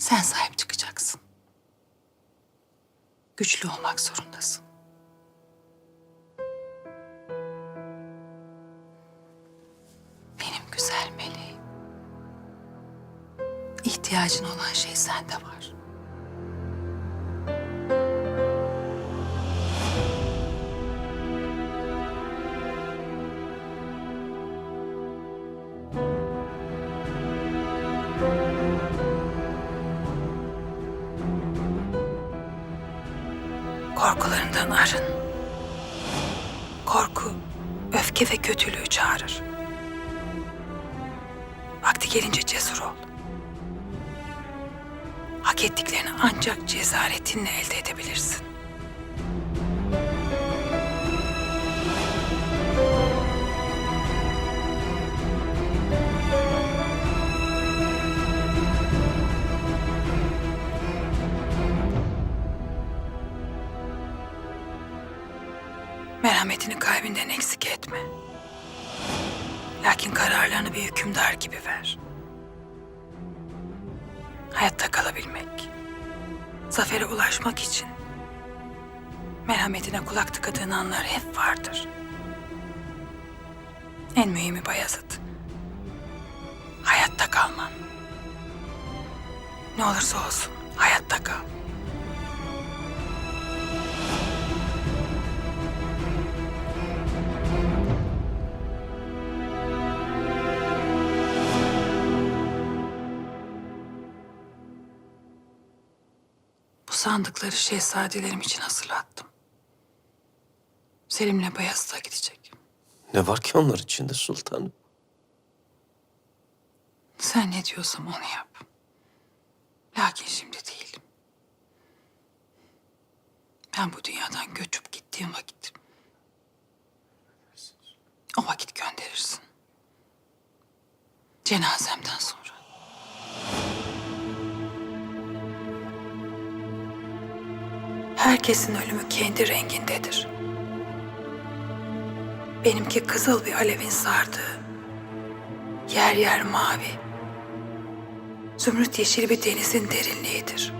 sen sahip çıkacaksın. Güçlü olmak zorundasın. Benim güzel meleğim. İhtiyacın olan şey sende var. Hak ettiklerini ancak cesaretinle elde edebilirsin. Merhametini kalbinden eksik etme. Lakin kararlarını bir hükümdar gibi ver. Ulaşmak için merhametine kulak tıkadığın anlar hep vardır. En mühimi Bayezid, hayatta kalman. Ne olursa olsun hayatta kal. Sandıkları şehzadelerim için hazırlattım. Selim'le Bayezid'e gidecek. Ne var ki onlar içinde sultanım? Sen ne diyorsam onu yap. Lakin şimdi değil. Ben bu dünyadan göçüp gittiğim vakit... O vakit gönderirsin. Cenazemden sonra. Herkesin ölümü kendi rengindedir. Benimki kızıl bir alevin sardığı, yer yer mavi, zümrüt yeşil bir denizin derinliğidir.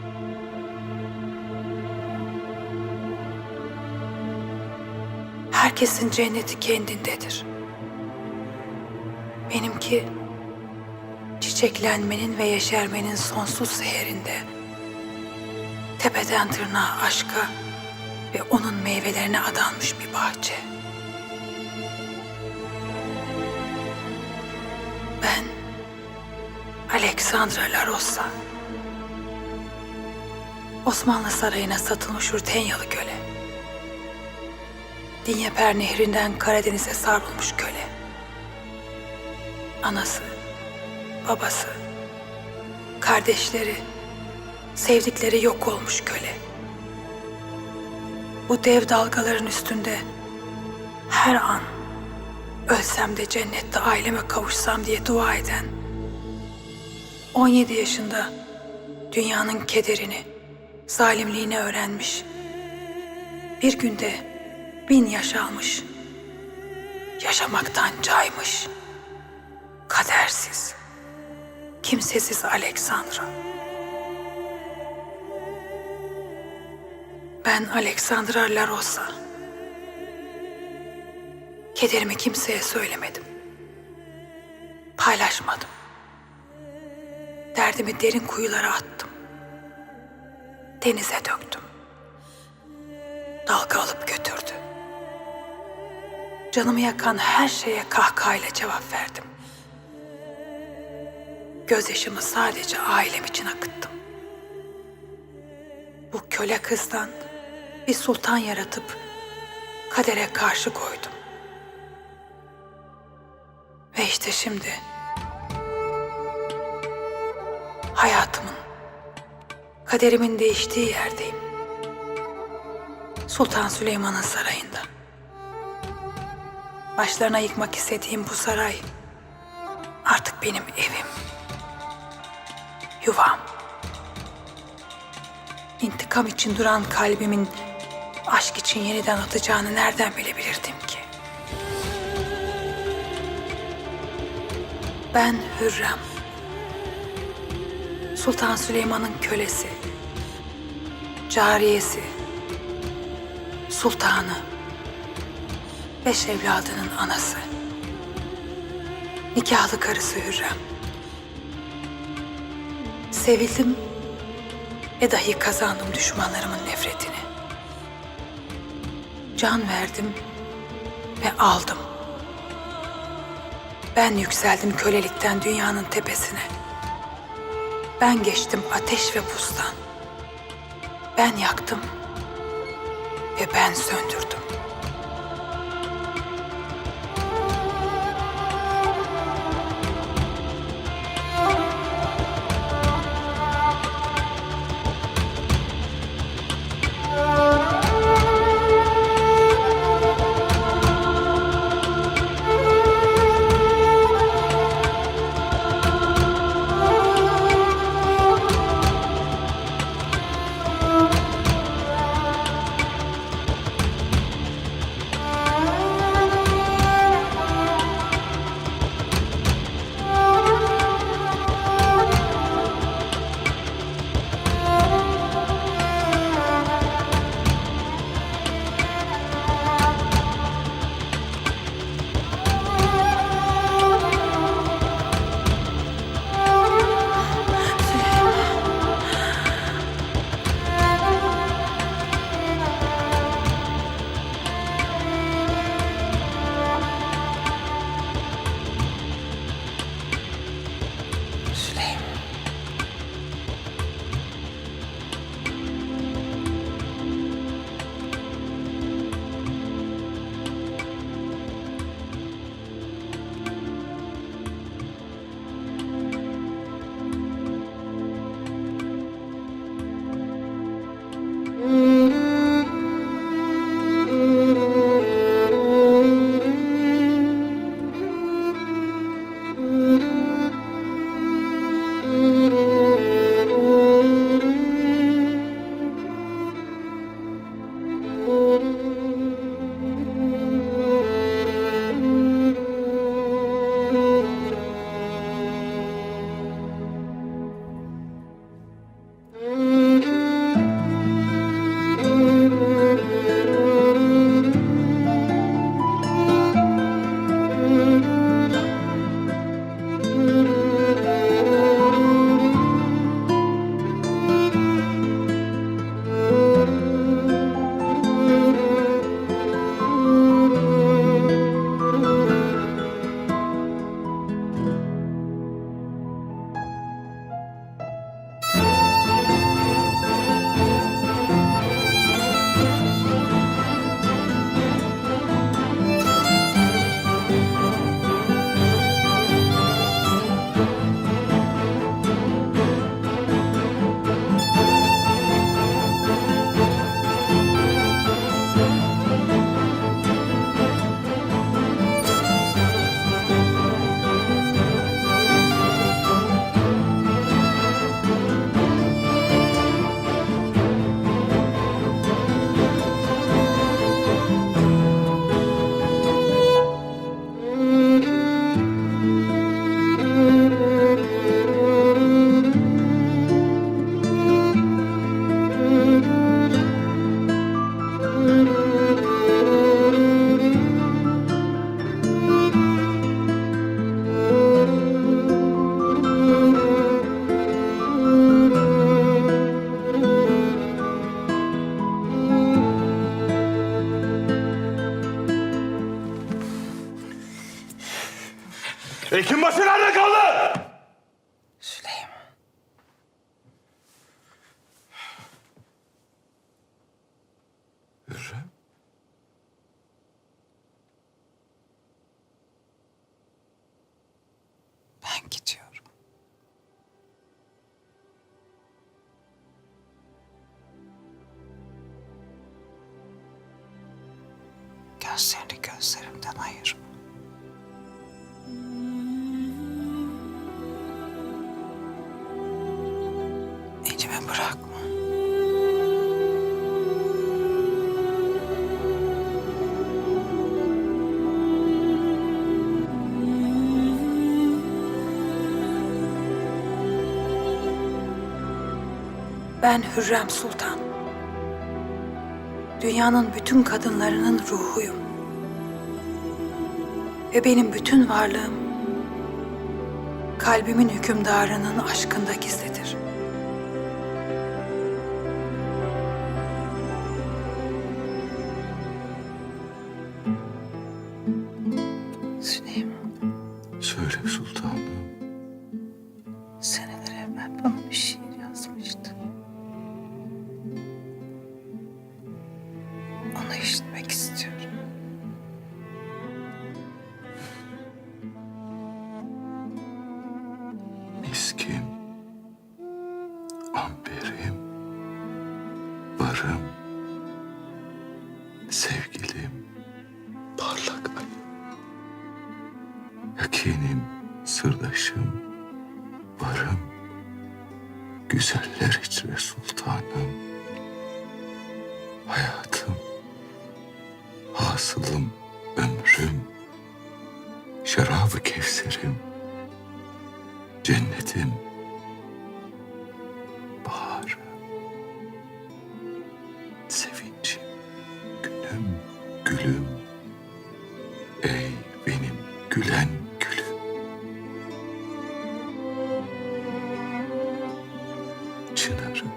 Herkesin cenneti kendindedir. Benimki çiçeklenmenin ve yeşermenin sonsuz seherinde tepeden tırnağa aşka ve onun meyvelerine adanmış bir bahçe. Ben Alexandra La Rosa. Osmanlı Sarayı'na satılmış Urtenyalı köle. Dinyeper Nehri'nden Karadeniz'e savrulmuş köle. Anası, babası, kardeşleri, sevdikleri yok olmuş köle. Bu dev dalgaların üstünde her an ölsem de cennette aileme kavuşsam diye dua eden 17 yaşında dünyanın kederini, zalimliğini öğrenmiş. Bir günde bin yaş almış. Yaşamaktan caymış. Kadersiz, kimsesiz Alexandra. Ben Alexandra La Rosa. Kederimi kimseye söylemedim. Paylaşmadım. Derdimi derin kuyulara attım. Denize döktüm. Dalga alıp götürdü. Canımı yakan her şeye kahkahayla cevap verdim. Gözyaşımı sadece ailem için akıttım. Bu köle kızdan bir sultan yaratıp kadere karşı koydum. Ve işte şimdi hayatımın, kaderimin değiştiği yerdeyim. Sultan Süleyman'ın sarayında. Başlarına yıkmak istediğim bu saray artık benim evim. Yuvam. İntikam için duran kalbimin aşk için yeniden atacağını nereden bilebilirdim ki? Ben Hürrem. Sultan Süleyman'ın kölesi. Cariyesi. Sultanı. Beş evladının anası. Nikahlı karısı Hürrem. Sevildim ve dahi kazandım düşmanlarımın nefretini. Can verdim ve aldım. Ben yükseldim kölelikten dünyanın tepesine. Ben geçtim ateş ve buzdan. Ben yaktım ve ben söndürdüm. Hekimbaşı nerede kaldı? Ben Hürrem Sultan. Dünyanın bütün kadınlarının ruhuyum. Ve benim bütün varlığım kalbimin hükümdarının aşkında gizlidir. Sevincim, günüm, gülüm, ey benim gülen gülüm. Çınarım,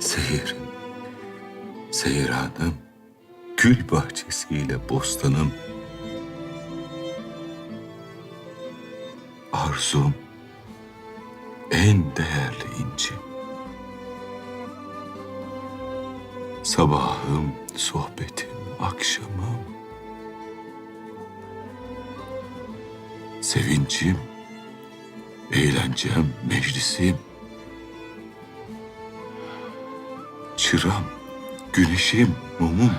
seyirim, seyranım, gül bahçesiyle bostanım, arzum, en değerli incim. Sabahım, sohbetim, akşamım. Sevincim, eğlencem, meclisim. Çıram, güneşim, mumum.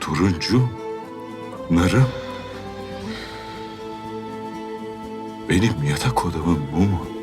Turuncu, narım. Benim yatak odamın mumu.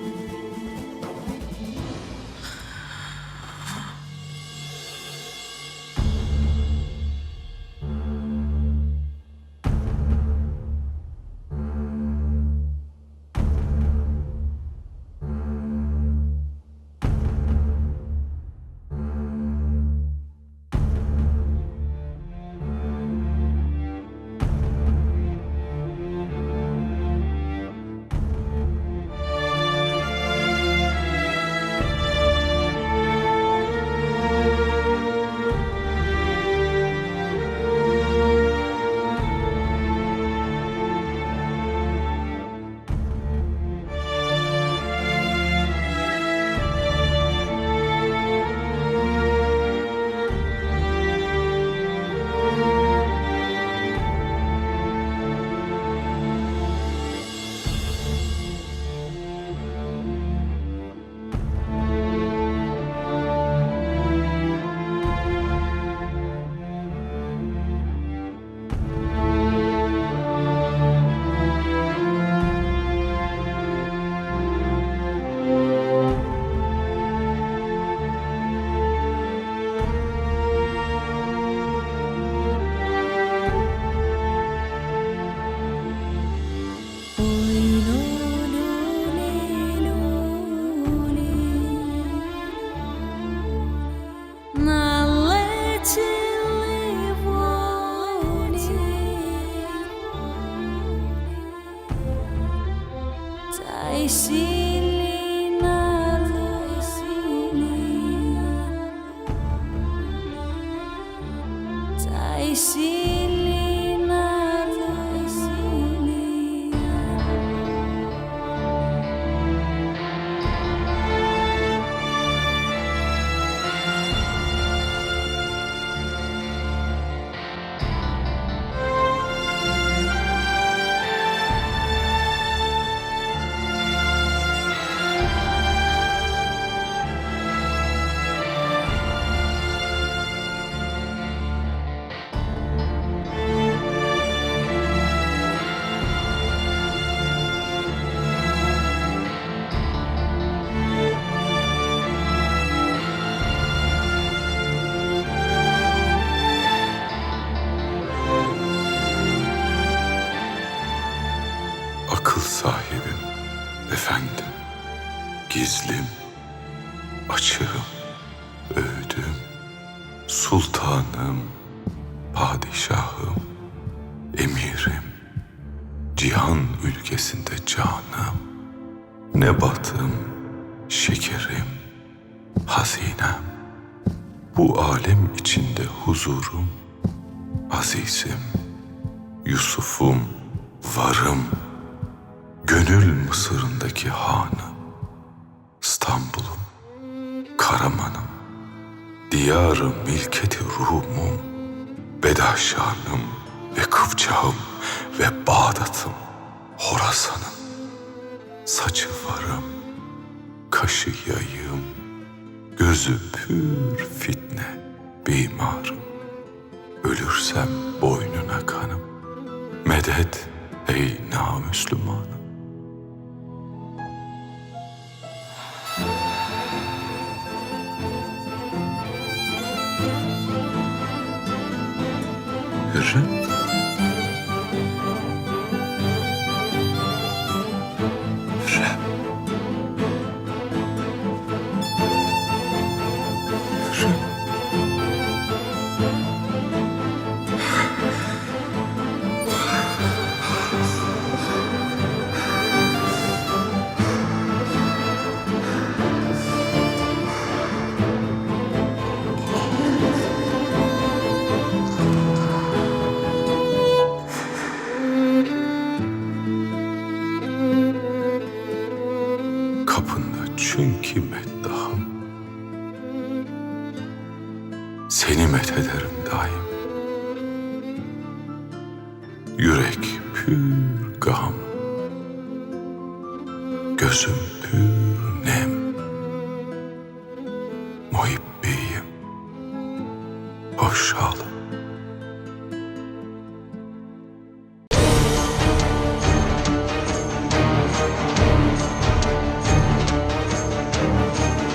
Açığım, öğüdüm, sultanım, padişahım, emirim, cihan ülkesinde canım, nebatım, şekerim, hazinem, bu alem içinde huzurum, azizim, Yusuf'um, varım, gönül mısırındaki hanım, İstanbul'um, Karaman'ım, diyarı milketi Rum'um, Bedaşan'ım ve Kıpçağım ve Bağdat'ım, Horasan'ım, saçı varım, kaşı yayım, gözü pür fitne, bimarım. Ölürsem boynuna kanım, medet ey namüslümanım.